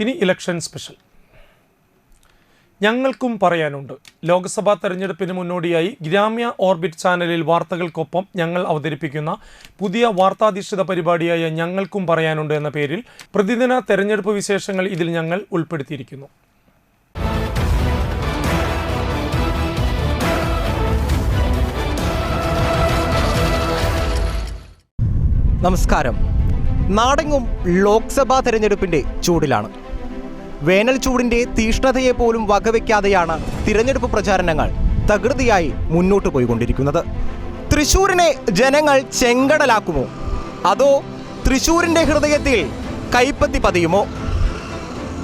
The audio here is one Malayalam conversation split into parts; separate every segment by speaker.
Speaker 1: ഇനി ഇലക്ഷൻ സ്പെഷ്യൽ ഞങ്ങൾക്കും പറയാനുണ്ട്. ലോക്സഭാ തെരഞ്ഞെടുപ്പിന് മുന്നോടിയായി ഗ്രാമ്യ ഓർബിറ്റ് ചാനലിൽ വാർത്തകൾക്കൊപ്പം ഞങ്ങൾ അവതരിപ്പിക്കുന്ന പുതിയ വാർത്താധിഷ്ഠിത പരിപാടിയായ ഞങ്ങൾക്കും പറയാനുണ്ട് എന്ന പേരിൽ പ്രതിദിന തെരഞ്ഞെടുപ്പ് വിശേഷങ്ങൾ ഇതിൽ ഞങ്ങൾ ഉൾപ്പെടുത്തിയിരിക്കുന്നു.
Speaker 2: നമസ്കാരം. നാടെങ്ങും ലോക്സഭാ തെരഞ്ഞെടുപ്പിന്റെ ചൂടിലാണ്. വേനൽ ചൂടിന്റെ തീഷ്ണതയെ പോലും വകവെക്കാതെയാണ് തിരഞ്ഞെടുപ്പ് പ്രചാരണങ്ങൾ തകൃതിയായി മുന്നോട്ട് പോയിക്കൊണ്ടിരിക്കുന്നത്. തൃശൂരിനെ ജനങ്ങൾ ചെങ്കടലാക്കുമോ? അതോ തൃശൂരിന്റെ ഹൃദയത്തിൽ കൈപ്പത്തി പതിയുമോ?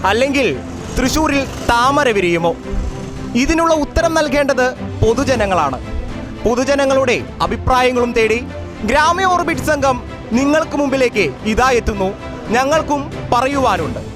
Speaker 2: അല്ലെങ്കിൽ തൃശൂരിൽ താമര വിരിയുമോ? ഇതിനുള്ള ഉത്തരം നൽകേണ്ടത് പൊതുജനങ്ങളാണ്. പൊതുജനങ്ങളുടെ അഭിപ്രായങ്ങളും തേടി ഗ്രാമ്യ ഓർബിറ്റ് സംഘം നിങ്ങൾക്ക് മുമ്പിലേക്ക് ഇതാ എത്തുന്നു ഞങ്ങൾക്കും പറയുവാനുണ്ട്.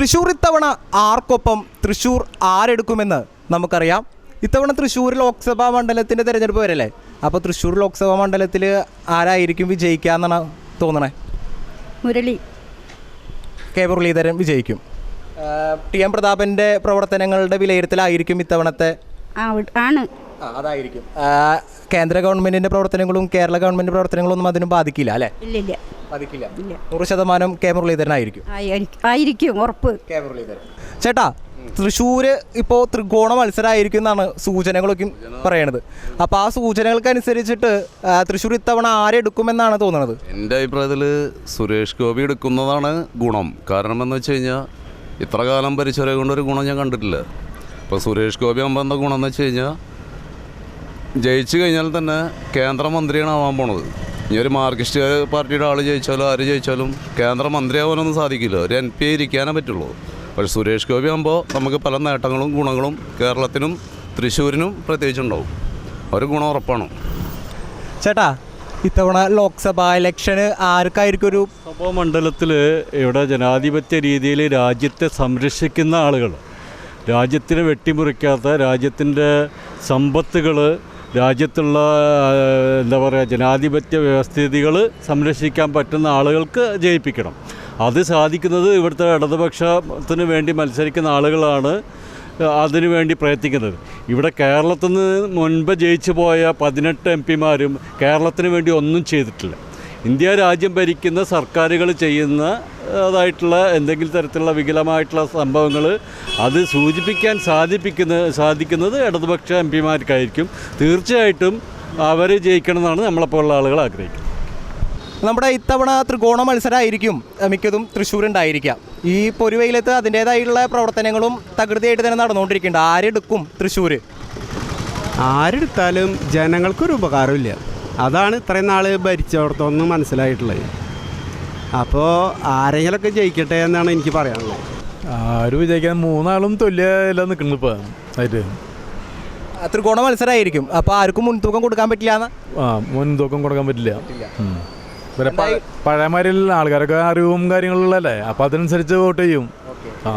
Speaker 2: തൃശ്ശൂർ ഇത്തവണ ആർക്കൊപ്പം തൃശ്ശൂർ ആരെടുക്കുമെന്ന് നമുക്കറിയാം. ഇത്തവണ തൃശ്ശൂർ ലോക്സഭാ മണ്ഡലത്തിന്റെ തിരഞ്ഞെടുപ്പ് വരല്ലേ അപ്പോൾ തൃശ്ശൂർ ലോക്സഭാ മണ്ഡലത്തിൽ ആരായിരിക്കും വിജയിക്കുക എന്നാണ് തോന്നണേ?
Speaker 3: മുരളി.
Speaker 2: കെ മുരളീധരൻ വിജയിക്കും. ടി എം പ്രതാപന്റെ പ്രവർത്തനങ്ങളുടെ വിലയിരുത്തലായിരിക്കും ഇത്തവണത്തെ
Speaker 3: ആണ്.
Speaker 2: ആ, അതായിരിക്കും. കേന്ദ്ര ഗവൺമെന്റിന്റെ പ്രവർത്തനങ്ങളും കേരള ഗവൺമെന്റ് പ്രവർത്തനങ്ങളും ഒന്നും അതിനും ബാധിക്കില്ല അല്ലേ?
Speaker 3: ഇല്ല ഇല്ല.
Speaker 2: ബാധിക്കില്ല.
Speaker 3: ഇല്ല.
Speaker 2: നൂറ് ശതമാനം കെ മുരളീധരനായിരിക്കും.
Speaker 3: ആയിരിക്കും ഉറപ്പ്.
Speaker 2: കെ മുരളീധരൻ. ചേട്ടാ തൃശ്ശൂര് ഇപ്പോ ത്രികോണ മത്സരമായിരിക്കും എന്നാണ് സൂചനകളൊക്കെ പറയണത്. അപ്പോൾ ആ സൂചനകൾക്കനുസരിച്ചിട്ട് തൃശ്ശൂർ ഇത്തവണ ആരെടുക്കുമെന്നാണ് തോന്നുന്നത്
Speaker 4: എന്റെ അഭിപ്രായത്തിൽ സുരേഷ് ഗോപി എടുക്കുന്നതാണ് ഗുണം. കാരണം എന്ന് വെച്ച് കഴിഞ്ഞാൽ ഇത്ര കാലം പരിചയം കൊണ്ടൊരു ഗുണം ഞാൻ കണ്ടിട്ടില്ല. അപ്പോൾ സുരേഷ് ഗോപി ആകുമ്പോൾ എന്താ ഗുണം എന്ന് വെച്ച് കഴിഞ്ഞാൽ ജയിച്ചു കഴിഞ്ഞാൽ തന്നെ കേന്ദ്രമന്ത്രിയാണ് ആവാൻ പോണത്. ഇനി ഒരു മാർക്സിസ്റ്റ് പാർട്ടിയുടെ ആൾ ജയിച്ചാലും ആര് ജയിച്ചാലും കേന്ദ്രമന്ത്രിയാവാനൊന്നും സാധിക്കില്ല. ഒരു എൻ പി ഇരിക്കാനേ പറ്റുള്ളൂ. പക്ഷേ സുരേഷ് ഗോപി ആകുമ്പോൾ നമുക്ക് പല നേട്ടങ്ങളും ഗുണങ്ങളും കേരളത്തിനും തൃശ്ശൂരിനും പ്രത്യേകിച്ചുണ്ടാവും. ഒരു ഗുണം ഉറപ്പാണ്.
Speaker 2: ചേട്ടാ ഇത്തവണ ലോക്സഭാ ഇലക്ഷന് ആർക്കായിരിക്കും ഒരു
Speaker 5: സഭാ മണ്ഡലത്തിൽ ഇവിടെ ജനാധിപത്യ രീതിയിൽ രാജ്യത്തെ സംരക്ഷിക്കുന്ന ആളുകൾ രാജ്യത്തിനെ വെട്ടിമുറിക്കാത്ത രാജ്യത്തിന്റെ സമ്പത്തുകൾ രാജ്യത്തുള്ള എന്താ പറയുക ജനാധിപത്യ വ്യവസ്ഥിതികൾ സംരക്ഷിക്കാൻ പറ്റുന്ന ആളുകൾക്ക് ജയിപ്പിക്കണം. അത് സാധിക്കുന്നത് ഇവിടുത്തെ ഇടതുപക്ഷത്തിന് വേണ്ടി മത്സരിക്കുന്ന ആളുകളാണ് അതിനു വേണ്ടി പ്രയത്നിക്കുന്നത്. ഇവിടെ കേരളത്തിൽ നിന്ന് മുൻപ് ജയിച്ചു പോയ പതിനെട്ട് എം പിമാരും കേരളത്തിന് വേണ്ടി ഒന്നും ചെയ്തിട്ടില്ല. ഇന്ത്യ രാജ്യം ഭരിക്കുന്ന സർക്കാരുകൾ ചെയ്യുന്ന അതായിട്ടുള്ള എന്തെങ്കിലും തരത്തിലുള്ള വികലമായിട്ടുള്ള സംഭവങ്ങൾ അത് സൂചിപ്പിക്കാൻ സാധിപ്പിക്കുന്ന സാധിക്കുന്നത് ഇടതുപക്ഷ എം പിമാർക്കായിരിക്കും. തീർച്ചയായിട്ടും അവർ ജയിക്കണമെന്നാണ് നമ്മളെപ്പോലുള്ള ആളുകൾ ആഗ്രഹിക്കുന്നത്.
Speaker 2: നമ്മുടെ ഇത്തവണ ത്രികോണ മത്സരമായിരിക്കും മിക്കതും തൃശ്ശൂരുണ്ടായിരിക്കാം ഈ പൊരുവയിലത്ത് അതിന്റേതായിട്ടുള്ള പ്രവർത്തനങ്ങളും തകൃതിയായിട്ട് തന്നെ നടന്നുകൊണ്ടിരിക്കുന്നുണ്ട്. ആരെടുക്കും തൃശ്ശൂർ
Speaker 6: ആരെടുത്താലും ജനങ്ങൾക്കൊരു ഉപകാരമില്ല അതാണ് ഇത്രയും നാൾ ഭരിച്ചവർത്തൊന്നും മനസ്സിലായിട്ടുള്ളത്. അപ്പോൾ ആരെങ്കിലൊക്കെ ജയിക്കട്ടെ എന്നാണ് എനിക്ക് പറയാനുള്ളത്.
Speaker 7: ആരും വിജയിക്കാൻ മൂന്നാളും തുല്യല്ല നിൽക്കുന്നു ഇപ്പോൾ ആയിട്ട്.
Speaker 2: ത്രികോണ മത്സരമായിരിക്കും അപ്പോൾ ആർക്കും മുൻതൂക്കം കൊടുക്കാൻ പറ്റില്ല
Speaker 7: ആ മുൻതൂക്കം കൊടുക്കാൻ പറ്റില്ല. പിന്നെ ഇവരെ പഴ- പഴയമാരിൽ ആൾക്കാരൊക്കെ അറിവും കാര്യങ്ങളുള്ളല്ലേ അപ്പോൾ അതിനനുസരിച്ച് വോട്ട് ചെയ്യും.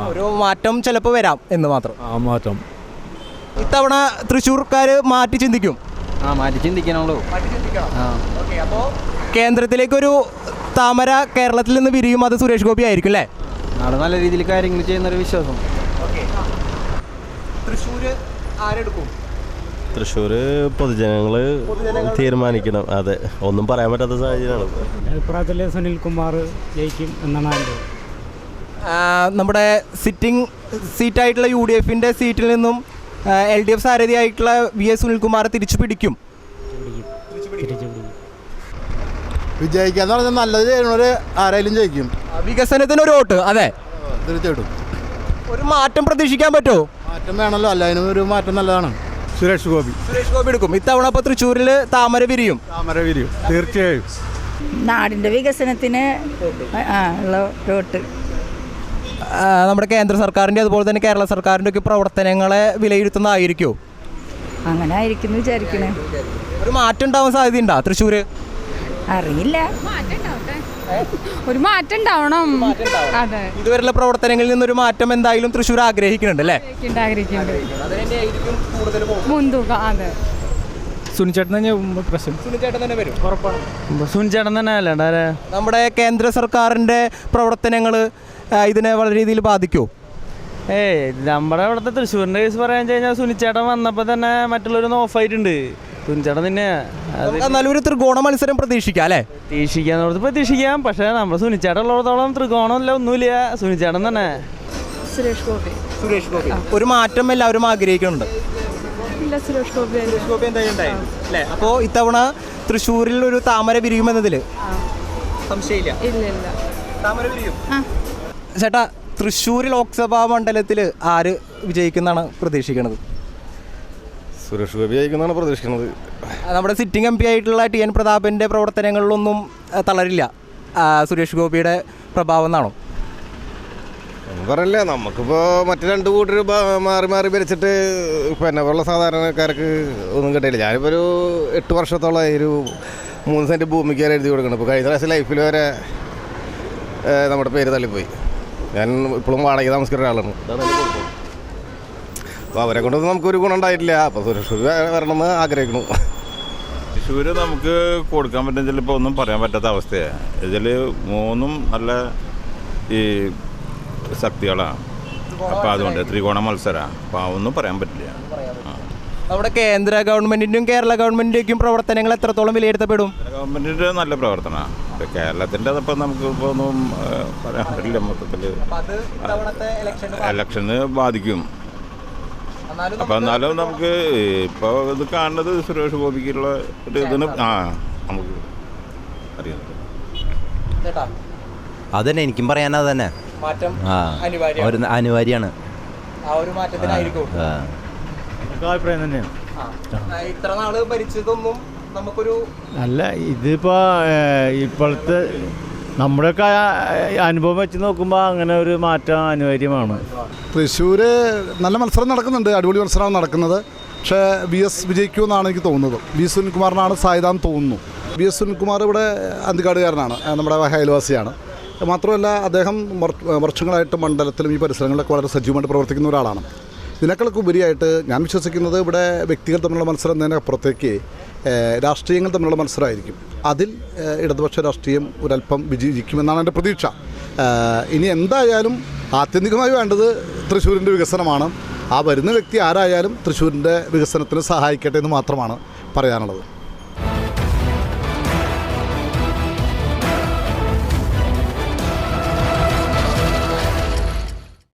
Speaker 2: ഒരു മാറ്റം ചിലപ്പോൾ വരാം എന്ന് മാത്രം.
Speaker 7: ആ മാറ്റം.
Speaker 2: ഇത്തവണ തൃശ്ശൂർക്കാർ മാറ്റി ചിന്തിക്കും.
Speaker 8: ആ മാറ്റി ചിന്തിക്കണല്ലോ അപ്പോ
Speaker 2: അപ്പോൾ കേന്ദ്രത്തിലേക്കൊരു താമര കേരളത്തിൽ നിന്ന് വിരിയും അത് സുരേഷ് ഗോപി ആയിരിക്കും അല്ലേ?
Speaker 8: നാളെ നല്ല രീതിയിൽ കാര്യങ്ങൾ ചെയ്യുന്നൊരു വിശ്വാസം.
Speaker 2: തൃശ്ശൂർ ആരെടുക്കും?
Speaker 9: തൃശ്ശൂർ പൊതുജനങ്ങൾ തീരുമാനിക്കണം. അതെ ഒന്നും പറയാൻ പറ്റാത്ത സാഹചര്യമാണ്.
Speaker 10: അഭിപ്രായത്തിൽ സുനിൽകുമാർ ജയിക്കും എന്നാണ്
Speaker 2: എന്റെ നമ്മുടെ സിറ്റിംഗ് സീറ്റായിട്ടുള്ള യു ഡി എഫിന്റെ സീറ്റിൽ നിന്നും എൽ ഡി എഫ് സാരഥിയായിട്ടുള്ള വി എസ് സുനിൽകുമാർ തിരിച്ചു പിടിക്കും
Speaker 6: വിജയിക്കാന്ന് പറഞ്ഞാൽ നല്ലത് ചെയ്യുന്നവർ ആരായാലും ജയിക്കും.
Speaker 2: വികസനത്തിന് ഒരു വോട്ട് അതെ.
Speaker 6: തീർച്ചയായിട്ടും.
Speaker 2: ഒരു മാറ്റം പ്രതീക്ഷിക്കാൻ പറ്റുമോ?
Speaker 6: മാറ്റം വേണമല്ലോ അല്ല അതിനും ഒരു മാറ്റം നല്ലതാണ്. സുരേഷ് ഗോപി.
Speaker 2: സുരേഷ് ഗോപി എടുക്കും. ഇത്തവണ അപ്പൊ തൃശ്ശൂരിൽ താമര വിരിയും.
Speaker 6: താമര വിരിയും. തീർച്ചയായും.
Speaker 3: നാടിന്റെ വികസനത്തിന് ആ ഉള്ള വോട്ട്.
Speaker 2: നമ്മുടെ കേന്ദ്ര സർക്കാരിന്റെ അതുപോലെ തന്നെ കേരള സർക്കാരിന്റെ ഒക്കെ പ്രവർത്തനങ്ങളെ വിലയിരുത്തുന്നതായിരിക്കുമോ
Speaker 3: അങ്ങനെ ആയിരിക്കും വിചാരിക്കണേ.
Speaker 2: ഒരു മാറ്റം ഉണ്ടാവാൻ സാധ്യതയുണ്ടോ തൃശ്ശൂര്?
Speaker 3: അറിയില്ല.
Speaker 11: ഒരു മാറ്റം ഉണ്ടാവണം. അതെ.
Speaker 2: ഇതുവരെയുള്ള പ്രവർത്തനങ്ങളിൽ നിന്നൊരു മാറ്റം എന്തായാലും തൃശ്ശൂർ ആഗ്രഹിക്കുന്നുണ്ട് അല്ലേ?
Speaker 11: ആഗ്രഹിക്കുന്നുണ്ട് മുൻതൂക്കം അതെ.
Speaker 10: സുനിച്ചേട്ടൻ തന്നെ പ്രശ്നം
Speaker 2: സുനിച്ചേട്ടൻ തന്നെ വരും. ഉറപ്പാണ്
Speaker 8: സുനിച്ചേട്ടൻ തന്നെ അല്ലേ
Speaker 2: നമ്മുടെ കേന്ദ്ര സർക്കാരിന്റെ പ്രവർത്തനങ്ങൾ ഇതിനെ വളരെ രീതിയിൽ ബാധിക്കുമോ
Speaker 8: ഏയ് നമ്മുടെ ഇവിടുത്തെ തൃശ്ശൂരിന്റെ കേസ് പറയാൻ കഴിഞ്ഞാൽ സുനിച്ചേട്ടൻ വന്നപ്പോൾ തന്നെ മറ്റുള്ളവരൊന്നും ഓഫായിട്ടുണ്ട് സുനിച്ചേട്ടൻ തന്നെ
Speaker 2: എന്നാലും ഒരു ത്രികോണ മത്സരം പ്രതീക്ഷിക്കാം അല്ലേ?
Speaker 8: പ്രതീക്ഷിക്കാന്നോടത്ത് പ്രതീക്ഷിക്കാം. പക്ഷേ നമ്മുടെ സുനിച്ചേട്ടൻ ഉള്ളിടത്തോളം ത്രികോണമല്ല ഒന്നുമില്ല. സുനിച്ചേട്ടൻ തന്നെ.
Speaker 11: സുരേഷ് ഗോപി.
Speaker 2: സുരേഷ് ഗോപി. ഒരു മാറ്റം എല്ലാവരും ആഗ്രഹിക്കുന്നുണ്ട്.
Speaker 11: ഇല്ല സുരേഷ് ഗോപി
Speaker 2: സുരേഷ് ഗോപി എന്തായാലും ഉണ്ടായി. അല്ലേ? അപ്പോൾ ഇത്തവണ തൃശ്ശൂരിൽ ഒരു താമര വിരിയുമെന്നതിൽ സംശയമില്ല.
Speaker 11: ഇല്ല ഇല്ല.
Speaker 2: താമര വിരിയും? ചേട്ടാ തൃശ്ശൂർ ലോക്സഭാ മണ്ഡലത്തിൽ ആര് വിജയിക്കുന്നതാണ് പ്രതീക്ഷിക്കുന്നത്
Speaker 9: സുരേഷ് ഗോപി ആയിരിക്കുന്നതാണ് പ്രതീക്ഷിക്കുന്നത്
Speaker 2: നമ്മുടെ സിറ്റിംഗ് എം പി ആയിട്ടുള്ള ടി എൻ പ്രതാപന്റെ പ്രവർത്തനങ്ങളിലൊന്നും തളരില്ല. സുരേഷ് ഗോപിയുടെ പ്രഭാവം എന്നാണോ?
Speaker 9: പറയില്ല നമുക്കിപ്പോൾ മറ്റു രണ്ട് കൂട്ടർ മാറി മാറി ഭരിച്ചിട്ട് പിന്നെ പോലുള്ള സാധാരണക്കാർക്ക് ഒന്നും കിട്ടിയില്ല. ഞാനിപ്പോൾ ഒരു എട്ട് വർഷത്തോളമായി ഒരു മൂന്ന് സെന്റ് ഭൂമിക്ക് വരെ എഴുതി കൊടുക്കണം. ഇപ്പോൾ കഴിഞ്ഞ പ്രാവശ്യം ലൈഫിൽ വരെ നമ്മുടെ പേര് തള്ളിപ്പോയി. ഞാൻ ഇപ്പോഴും വാടക താമസിക്കുന്ന ഒരാളാണ്. അപ്പോൾ അവരെ കൊണ്ടൊന്നും നമുക്കൊരു ഗുണം ഉണ്ടായിട്ടില്ല. അപ്പോൾ സുരക്ഷ വരണം വരണമെന്ന് ആഗ്രഹിക്കുന്നു.
Speaker 12: തൃശ്ശൂർ നമുക്ക് കൊടുക്കാൻ പറ്റുന്ന ചിലപ്പോൾ ഒന്നും പറയാൻ പറ്റാത്ത അവസ്ഥയാണ് ഇതിൽ മൂന്നും നല്ല ഈ ശക്തികളാണ്. അപ്പോൾ അതുകൊണ്ട് ത്രികോണ മത്സരമാണ് അപ്പോൾ ഒന്നും പറയാൻ പറ്റില്ല. അവിടെ
Speaker 2: നമ്മുടെ കേന്ദ്ര ഗവൺമെന്റിന്റെയും കേരള ഗവൺമെന്റിന്റെയും പ്രവർത്തനങ്ങൾ എത്രത്തോളം വിലയിരുത്തപ്പെടും?
Speaker 12: ഗവൺമെന്റിന്റെ നല്ല പ്രവർത്തനമാണ് ഇപ്പൊ കേരളത്തിന്റെ അതിപ്പോൾ നമുക്ക് ഇപ്പോൾ ഒന്നും പറയാൻ പറ്റില്ല മൊത്തത്തിൽ ഇലക്ഷന് ബാധിക്കും. അപ്പോൾ എന്നാലും നമുക്ക് ഇപ്പോൾ ഇത് കാണുന്നത് സുരേഷ് ഗോപിക്കുള്ള ഒരു ഇതിന് ആ നമുക്ക് അറിയാം
Speaker 2: അതന്നെ എനിക്കും പറയാനാ അത് തന്നെ. മാറ്റം ഒരു അനിവാര്യമാണ്. ആ ഒരു മാറ്റത്തിനായിരിക്കും.
Speaker 10: അഭിപ്രായം തന്നെയാണ്.
Speaker 2: ഇത്ര നാൾ ഭരിച്ചതൊന്നും നമുക്കൊരു
Speaker 10: അല്ല ഇതിപ്പോ ഇപ്പോഴത്തെ നമ്മുടെയൊക്കെ അനുഭവം വെച്ച് നോക്കുമ്പോൾ അങ്ങനെ ഒരു മാറ്റം അനിവാര്യമാണ്.
Speaker 7: തൃശ്ശൂർ നല്ല മത്സരം നടക്കുന്നുണ്ട് അടിപൊളി മത്സരമാണ് നടക്കുന്നത്. പക്ഷേ വി എസ് വിജയിക്കുമെന്നാണ് എനിക്ക് തോന്നുന്നത്. വി സുനിൽകുമാറിനാണ് സായുധാന്ന് തോന്നുന്നു. വി എസ് സുനിൽകുമാർ ഇവിടെ അന്തിക്കാടുകാരനാണ് നമ്മുടെ അയൽവാസിയാണ്. മാത്രമല്ല അദ്ദേഹം വർ- വർഷങ്ങളായിട്ട് മണ്ഡലത്തിലും ഈ പരിസരങ്ങളിലൊക്കെ വളരെ സജീവമായിട്ട് പ്രവർത്തിക്കുന്ന ഒരാളാണ്. ഇതിനേക്കാളൊക്കെ ഉപരിയായിട്ട് ഞാൻ വിശ്വസിക്കുന്നത് ഇവിടെ വ്യക്തികൾ തമ്മിലുള്ള മത്സരം എന്നതിനപ്പുറത്തേക്ക് രാഷ്ട്രീയങ്ങൾ തമ്മിലുള്ള മത്സരമായിരിക്കും. അതിൽ ഇടതുപക്ഷ രാഷ്ട്രീയം ഒരല്പം വിജയിക്കുമെന്നാണ് എന്റെ പ്രതീക്ഷ. ഇനി എന്തായാലും ആത്യന്തികമായി വേണ്ടത് തൃശ്ശൂരിന്റെ വികസനമാണ്. ആ വരുന്ന വ്യക്തി ആരായാലും തൃശ്ശൂരിന്റെ വികസനത്തിന് സഹായിക്കട്ടെ എന്ന് മാത്രമാണ് പറയാനുള്ളത്.